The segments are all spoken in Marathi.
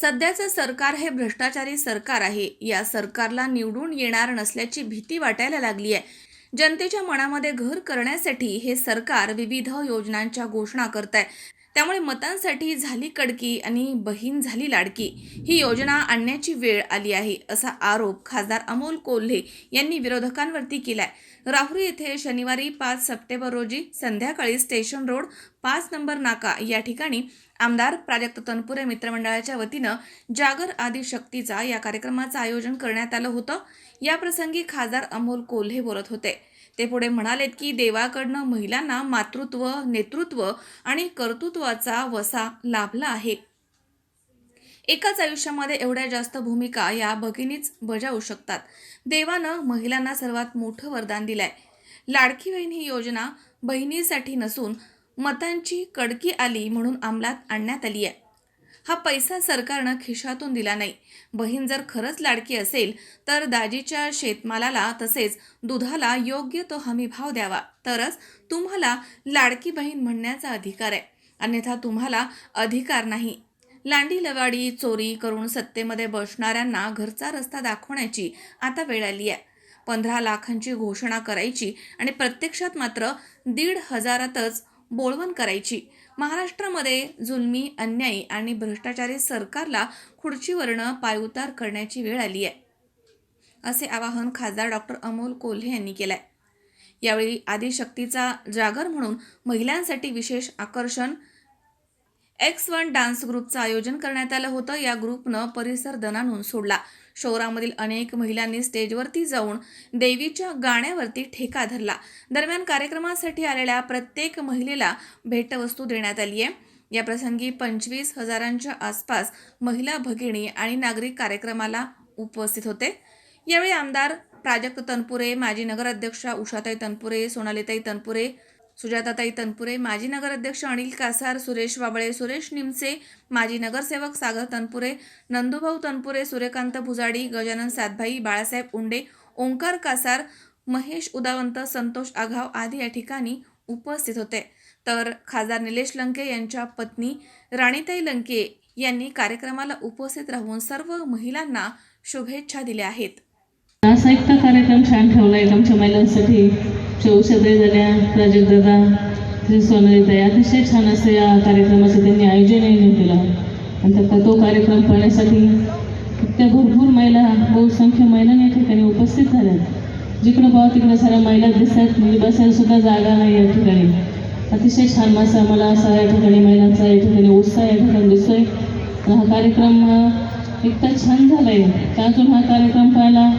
सध्याचं सरकार हे भ्रष्टाचारी सरकार आहे. या सरकारला निवडून येणार नसल्याची भीती वाटायला लागली आहे जनतेच्या मनामध्ये घर करण्यासाठी हे सरकार विविध योजनांच्या घोषणा करत आहे त्यामुळे मतांसाठी झाली कडकी आणि बहीण झाली लाडकी. ही योजना आणण्याची वेळ आली आहे असा आरोप खासदार अमोल कोल्हे यांनी विरोधकांवरती केलाय. राहुरी येथे शनिवारी पाच सप्टेंबर रोजी संध्याकाळी स्टेशन रोड पाच नंबर नाका या ठिकाणी आमदार प्राजक्त तनपुरे मित्रमंडळाच्या वतीनं जागर आदी शक्तीचा या कार्यक्रमाचं आयोजन करण्यात आलं होतं. या प्रसंगी खासदार अमोल कोल्हे बोलत होते. ते पुढे म्हणालेत की देवाकडनं महिलांना मातृत्व नेतृत्व आणि कर्तृत्वाचा वसा लाभला आहे. एकाच आयुष्यामध्ये एवढ्या जास्त भूमिका या भगिनीच बजावू शकतात. देवानं महिलांना सर्वात मोठं वरदान दिलंय. लाडकी बहीण ही योजना बहिणीसाठी नसून मतांची कडकी आली म्हणून अंमलात आणण्यात आली आहे हा पैसा सरकारनं खिशातून दिला नाही. बहीण जर खरंच लाडकी असेल तर दाजीच्या शेतमालाला तसेच दुधाला योग्य तो हमी भाव द्यावा. तरच तुम्हाला लाडकी बहीण म्हणण्याचा अधिकार आहे. अन्यथा तुम्हाला अधिकार नाही. लांडी लवाडी चोरी करून सत्तेमध्ये बसणाऱ्यांना घरचा रस्ता दाखवण्याची आता वेळ आली आहे. पंधरा लाखांची घोषणा करायची आणि प्रत्यक्षात मात्र दीड हजारातच बोळवण करायची. महाराष्ट्रामध्ये जुलमी अन्यायी आणि भ्रष्टाचारी सरकारला खुर्चीवरनं पायउतार करण्याची वेळ आली आहे असे आवाहन खासदार डॉक्टर अमोल कोल्हे यांनी केलंय. यावेळी आदिशक्तीचा जागर म्हणून महिलांसाठी विशेष आकर्षण एक्स वन डान्स ग्रुपचं आयोजन करण्यात आलं होतं. या ग्रुपनं परिसर दणानून सोडला. शहरामधील अनेक महिलांनी स्टेजवरती जाऊन देवीच्या गाण्यावरती ठेका धरला. दरम्यान कार्यक्रमासाठी आलेल्या प्रत्येक महिलेला भेटवस्तू देण्यात आली आहे. या प्रसंगी पंचवीस हजारांच्या आसपास महिला भगिनी आणि नागरिक कार्यक्रमाला उपस्थित होते. यावेळी आमदार प्राजक्त तनपुरे माजी नगराध्यक्षा उषाताई तनपुरे सोनालीताई तनपुरे सुजाताताई तनपुरे माजी नगराध्यक्ष अनिल कासार सुरेश वाबळे सुरेश निमसे माजी नगरसेवक सागर तनपुरे नंदुभाऊ तनपुरे सूर्यकांत भुजाडी गजानन सातभाई बाळासाहेब उंडे ओंकार कासार महेश उदावंत संतोष आघाव आदी या ठिकाणी उपस्थित होते. तर खासदार निलेश लंके यांच्या पत्नी राणीताई लंके यांनी कार्यक्रमाला उपस्थित राहून सर्व महिलांना शुभेच्छा दिल्या आहेत. असा एक कार्यक्रम छान ठेवला आहे. आमच्या महिलांसाठी चौषधे झाल्या प्राजक्तदा श्री सोनालीताई अतिशय छान असं या कार्यक्रमाचं त्यांनी आयोजनही केलं. आणि त्या तो कार्यक्रम पाहण्यासाठी त्या भरपूर महिला बहुसंख्य महिला या ठिकाणी उपस्थित झाल्या. जिकडं पाहावं तिकडं साऱ्या महिला दिसतात. म्हणजे बसायला सुद्धा जागा नाही या ठिकाणी. अतिशय छान मासा आम्हाला असा या ठिकाणी महिलांचा या ठिकाणी उत्साह या ठिकाणी दिसतोय. हा कार्यक्रम इतका छान झाला आहे का अजून हा कार्यक्रम पाहायला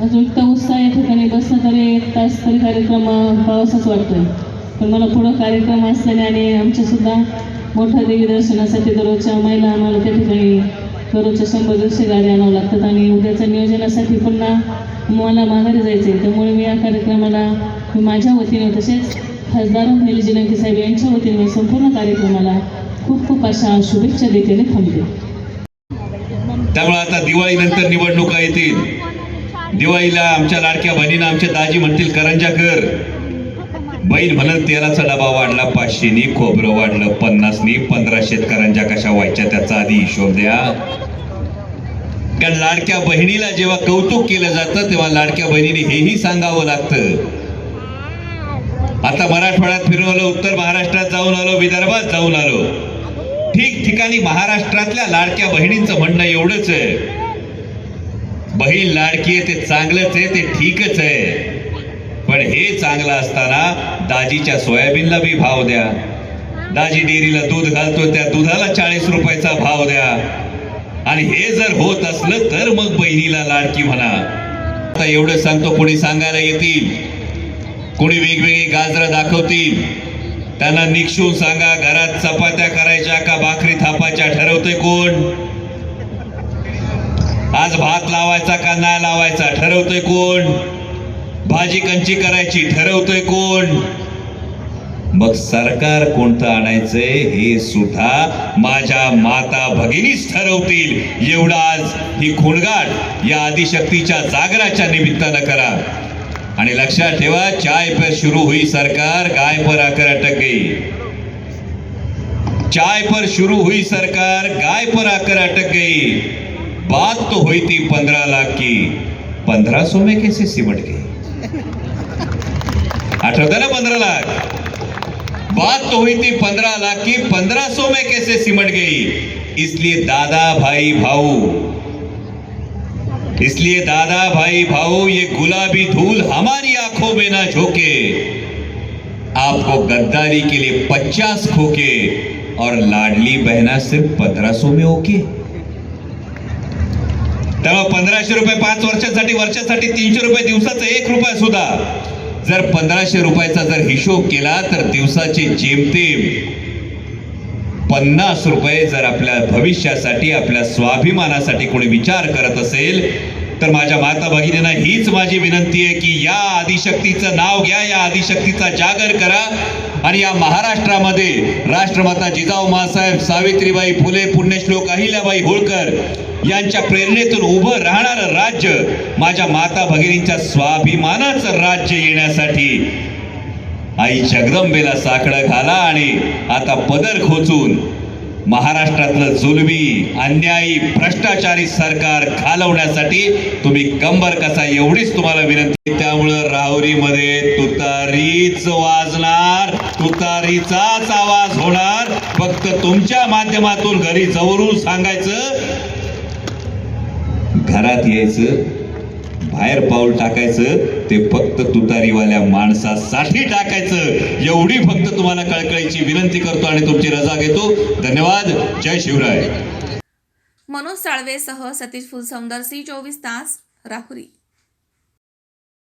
अजून इतका उत्साह या ठिकाणी बसलं तरी एक तास तरी कार्यक्रम पावसाच वाटतोय पण मला पुढं कार्यक्रम असल्याने आणि आमच्यासुद्धा मोठ्या देवी दर्शनासाठी दररोजच्या महिला आम्हाला त्या ठिकाणी दररोजच्या शंभर दीडशे गाड्या आणावं लागतात आणि उद्याच्या नियोजनासाठी पुन्हा मला माघारी जायचे त्यामुळे मी या कार्यक्रमाला माझ्या वतीने तसेच खासदार निलेश साहेब यांच्या वतीने संपूर्ण कार्यक्रमाला खूप खूप अशा शुभेच्छा देते थांबते. त्यामुळे आता दिवाळीनंतर निवडणुका येतील. दिवाळीला आमच्या लाडक्या बहिणीनं आमच्या दाजी म्हणतील करंजा कर. बहीण म्हणत तेलाचा डबा वाढला पाचशेनी खोबरं वाढलं पन्नासनी पंधराशे करंजा कशा व्हायच्या त्याचा आधी हिशोब द्या. कारण लाडक्या बहिणीला जेव्हा कौतुक केलं जातं तेव्हा लाडक्या बहिणीने हेही सांगावं लागतं. आता मराठवाड्यात फिरून आलो उत्तर महाराष्ट्रात जाऊन आलो विदर्भात जाऊन आलो. ठिकठिकाणी महाराष्ट्रातल्या लाडक्या बहिणींचं म्हणणं एवढंच आहे. बहीण लाडकी आहे ते चांगलंच आहे ते ठीकच आहे. पण हे चांगलं असताना दाजीच्या सोयाबीनला बी भाव द्या. दाजी डेअरीला दूध घालतो त्या दुधाला चाळीस रुपयाचा भाव द्या. आणि हे जर होत असलं तर मग बहिणीला लाडकी म्हणा. आता एवढं सांगतो कोणी सांगायला येतील. कोणी वेगवेगळी गाजरं दाखवतील. त्यांना निक्षून सांगा घरात चपात्या करायच्या का भाकरी थापायच्या ठरवतोय कोण? आज भात लावायचा का नाही लावायचा? ठरवतोय कोण? भाजी कंची करायची ठरवतोय कोण? मग सरकार कोणतं आणायचंय हे सुद्धा माझ्या माता भगिनीच ठरवतील. एवढा आज ही खुणगाट या आदिशक्तीच्या जागराच्या निमित्तानं करा. आणि लक्षात ठेवा चाय पर शुरू हुई सरकार गाय पर आकर अटक गई. चाय पर शुरू हुई सरकार गाय पर आकर अटक गई. बात तो हुई थी पंद्रह लाख की। पंद्रह सौ में कैसे सिमट गई? आठवतं ना पंद्रह लाख? बात तो हुई थी पंद्रह लाख की, पंद्रह सौ में कैसे सिमट गई? इसलिए दादा भाई भाऊ, इसलिए दादा भाई भाऊ, ये गुलाबी धूल हमारी आँखों में ना झोंके, आपको गद्दारी के लिए पचास खोके और लाडली बहना सिर्फ़ पंद्रह सौ में ओके त्यामुळे पंधराशे रुपये पाच वर्षासाठी वर्षासाठी तीनशे रुपये दिवसाचा एक रुपया सुद्धा. जर पंधराशे रुपयाचा जर हिशोब केला तर दिवसाचे जेमतेम पन्नास रुपये जर आपल्या भविष्यासाठी आपल्या स्वाभिमानासाठी कोणी विचार करत असेल तर माझ्या माता भगिनींना हीच माझी विनंती आहे की या आदिशक्तीचं नाव घ्या या आदिशक्तीचा जागर करा. आणि या महाराष्ट्रामध्ये राष्ट्रमाता जिजाऊ मासाहेब सावित्रीबाई फुले पुण्यश्लोक अहिल्याबाई होळकर यांच्या प्रेरणेतून उभं राहणारं राज्य माझ्या माता भगिनींच्या स्वाभिमानाचं राज्य येण्यासाठी आई जगदंबेला साकडं घाला आणि आता पदर खोचून महाराष्ट्रातलं जुलमी अन्यायी भ्रष्टाचारी सरकार घालवण्यासाठी तुम्ही कंबर कसा एवढीच तुम्हाला विनंती त्यामुळं राहुरीमध्ये तुतारीच वाजणार तुतारीचाच आवाज होणार. फक्त तुमच्या माध्यमातून घरी जवळून सांगायचं घरात यायचं बाहेर पाऊल टाकायचं ते फक्त तुतारीवाल्या माणसासाठी टाकायचं. एवढी फक्त तुम्हाला कळकळीची विनंती करतो आणि तुमची रजा घेतो. धन्यवाद. जय शिवराय. मनोज साळवेसह सतीश फुलसौंदर सी चोवीस तास राहुरी.